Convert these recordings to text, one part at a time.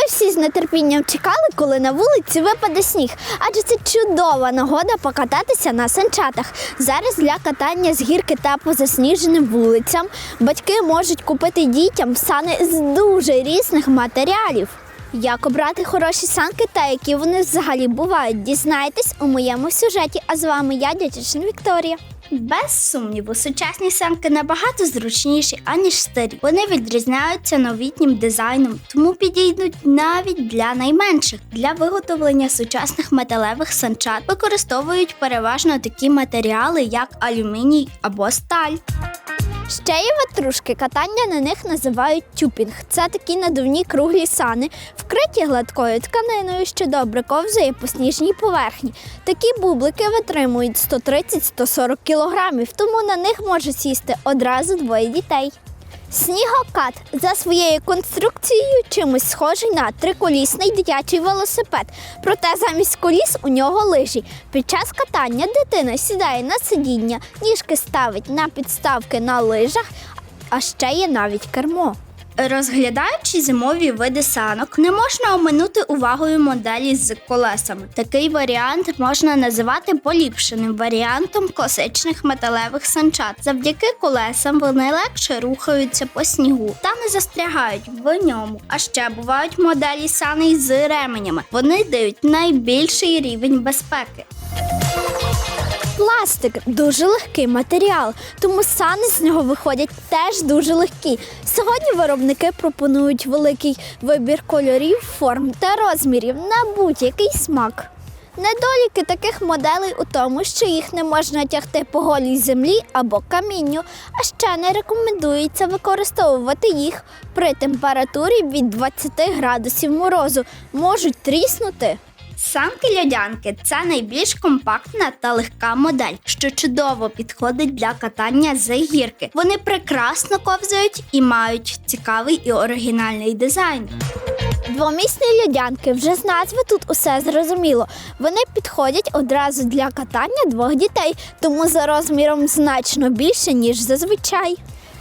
Ми всі з нетерпінням чекали, коли на вулиці випаде сніг, адже це чудова нагода покататися на санчатах. Зараз для катання з гірки та по засніженим вулицям батьки можуть купити дітям сани з дуже різних матеріалів. Як обрати хороші санки та які вони взагалі бувають, дізнайтесь у моєму сюжеті. А з вами я, дядячна Вікторія. Без сумніву, сучасні санки набагато зручніші, аніж старі. Вони відрізняються новітнім дизайном, тому підійдуть навіть для найменших. Для виготовлення сучасних металевих санчат використовують переважно такі матеріали, як алюміній або сталь. Ще є ватрушки. Катання на них називають тюпінг. Це такі надувні круглі сани, вкриті гладкою тканиною, що добре ковзує по сніжній поверхні. Такі бублики витримують 130-140 кілограмів, тому на них може сісти одразу двоє дітей. Снігокат за своєю конструкцією чимось схожий на триколісний дитячий велосипед. Проте замість коліс у нього лижі. Під час катання дитина сідає на сидіння, ніжки ставить на підставки на лижах, а ще є навіть кермо. Розглядаючи зимові види санок, не можна оминути увагою моделі з колесами. Такий варіант можна називати поліпшеним варіантом класичних металевих санчат. Завдяки колесам вони легше рухаються по снігу та не застрягають в ньому. А ще бувають моделі саней з ременями. Вони дають найбільший рівень безпеки. Пластик дуже легкий матеріал, тому сани з нього виходять теж дуже легкі. Сьогодні виробники пропонують великий вибір кольорів, форм та розмірів на будь-який смак. Недоліки таких моделей у тому, що їх не можна тягти по голій землі або камінню, а ще не рекомендується використовувати їх при температурі від 20 градусів морозу, можуть тріснути. Санки льодянки це найбільш компактна та легка модель, що чудово підходить для катання з гірки. Вони прекрасно ковзають і мають цікавий і оригінальний дизайн. Двомісні льодянки вже з назви тут усе зрозуміло. Вони підходять одразу для катання двох дітей, тому за розміром значно більше, ніж зазвичай.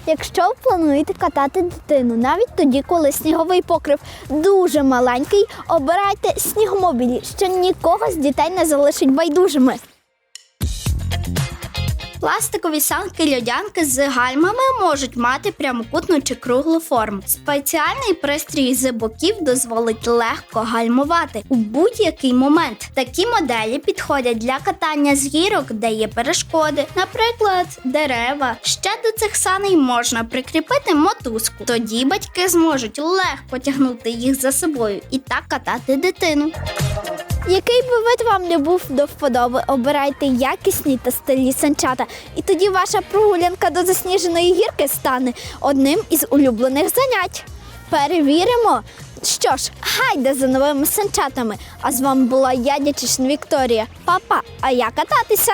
Якщо ви плануєте катати дитину, навіть тоді, коли сніговий покрив дуже маленький, обирайте снігомобілі, що нікого з дітей не залишить байдужими. Пластикові санки льодянки з гальмами можуть мати прямокутну чи круглу форму. Спеціальний пристрій з боків дозволить легко гальмувати у будь-який момент. Такі моделі підходять для катання з гірок, де є перешкоди, наприклад, дерева. Ще до цих саней можна прикріпити мотузку. Тоді батьки зможуть легко тягнути їх за собою і так катати дитину. Який би вид вам не був до вподоби, обирайте якісні та стильні санчата, і тоді ваша прогулянка до засніженої гірки стане одним із улюблених занять. Перевіримо. Що ж, гайда за новими санчатами. А з вами була я, дячишна Вікторія. Папа, а я кататися.